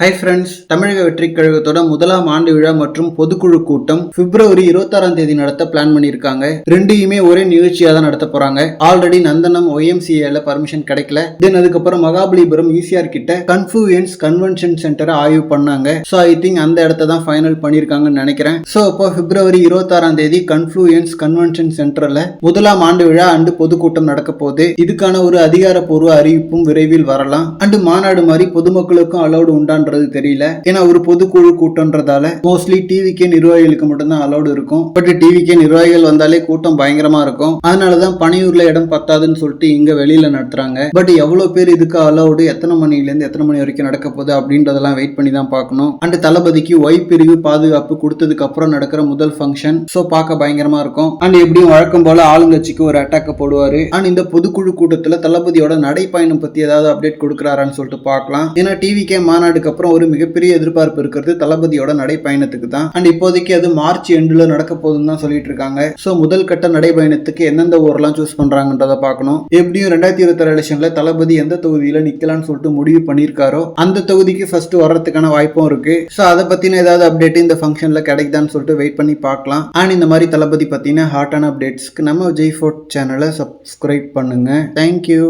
Hi friends தமிழக வெற்றி கழகத்தோட முதலாம் ஆண்டு விழா மற்றும் பொதுக்குழு கூட்டம் பிப்ரவரி இருபத்தாறாம் தேதி நடத்த பிளான் பண்ணியிருக்காங்க. ரெண்டையுமே ஒரே நிகழ்ச்சியாக தான் நடத்த போறாங்க. ஆல்ரெடி நந்தனம் ஒய்எம்சிஏல பர்மிஷன் கிடைக்கல. தென் அதுக்கப்புறம் மகாபலிபுரம் ஈசிஆர் கிட்ட கன்ஃபூயன்ஸ் கன்வென்ஷன் சென்டரை ஆய்வு பண்ணாங்க. ஸோ ஐ திங்க் அந்த இடத்த தான் ஃபைனல் பண்ணியிருக்காங்கன்னு நினைக்கிறேன். ஸோ இப்போ பிப்ரவரி இருபத்தாறாம் தேதி கன்ஃபூயன்ஸ் கன்வென்ஷன் சென்டர்ல முதலாம் ஆண்டு விழா அண்டு பொதுக்கூட்டம் நடக்க போகுது. இதுக்கான ஒரு அதிகாரப்பூர்வ அறிவிப்பும் விரைவில் வரலாம். அண்டு மாநாடு மாதிரி பொதுமக்களுக்கும் அலௌடு பண்றது தெரியல. ஏன்னா ஒரு பொதுக்குழு கூட்டம்ன்றதால மோஸ்ட்லி டிவிக்கே நிர்வாகிகளுக்கு மட்டும்தான் அலோடு இருக்கும். பட் டிவிக்கே நிர்வாகிகள் வந்தாலே கூட்டம் பயங்கரமா இருக்கும். அதனாலதான் பனையூர்ல இடம் பத்தாதுன்னு சொல்லிட்டு இங்க வெளியில நடத்துறாங்க. பட் எவ்வளவு பேர் இதுக்கு அலோடு எத்தனை மணில இருந்து எத்தனை மணி வரைக்கும் நடக்க போகுது அப்படின்றதெல்லாம் வெயிட் பண்ணி தான் பார்க்கணும். அண்ட் தளபதிக்கு ஒய் பிரிவு பாதுகாப்பு கொடுத்ததுக்கு அப்புறம் நடக்கிற முதல் ஃபங்க்ஷன் ஸோ பார்க்க பயங்கரமா இருக்கும். அண்ட் எப்படியும் வழக்கம் போல ஆளுங்கட்சிக்கு ஒரு அட்டாக்க போடுவாரு. அண்ட் இந்த பொதுக்குழு கூட்டத்தில் தளபதியோட நடைப்பயணம் பத்தி ஏதாவது அப்டேட் கொடுக்குறாரான்னு சொல்லிட்டு பார்க்கலாம். ஏன்னா டிவிக்கே மாநாடுக்கு அப்புறம் ஒரு மிகப்பெரிய எதிர்பார்ப்பு இருக்கிறது தளபதியோட நடைப்பயணத்துக்கு தான். அண்ட் இப்போதைக்கு அது மார்ச் எண்டில் நடக்க போகுதுன்னு தான் சொல்லிட்டு இருக்காங்க. ஸோ முதல் கட்ட நடைப்பயணத்துக்கு எந்தெந்த ஊர்லாம் சூஸ் பண்றாங்கன்றத பார்க்கணும். எப்படியும் ரெண்டாயிரத்தி இருபத்தி எலெக்ஷன்ல தளபதி எந்த தொகுதியில் நிக்கலாம்னு சொல்லிட்டு முடிவு பண்ணியிருக்காரோ அந்த தொகுதிக்கு ஃபர்ஸ்ட் வர்றதுக்கான வாய்ப்பும் இருக்கு. ஸோ அதை பத்தின ஏதாவது அப்டேட் இந்த ஃபங்க்ஷனில் கிடைக்குதான்னு சொல்லிட்டு வெயிட் பண்ணி பார்க்கலாம். அண்ட் இந்த மாதிரி தளபதி பத்தின ஹாட்டான அப்டேட்ஸ்க்கு நம்ம விஜய் ஃபோர்ட் சேனலை சப்ஸ்கிரைப் பண்ணுங்க. Thank you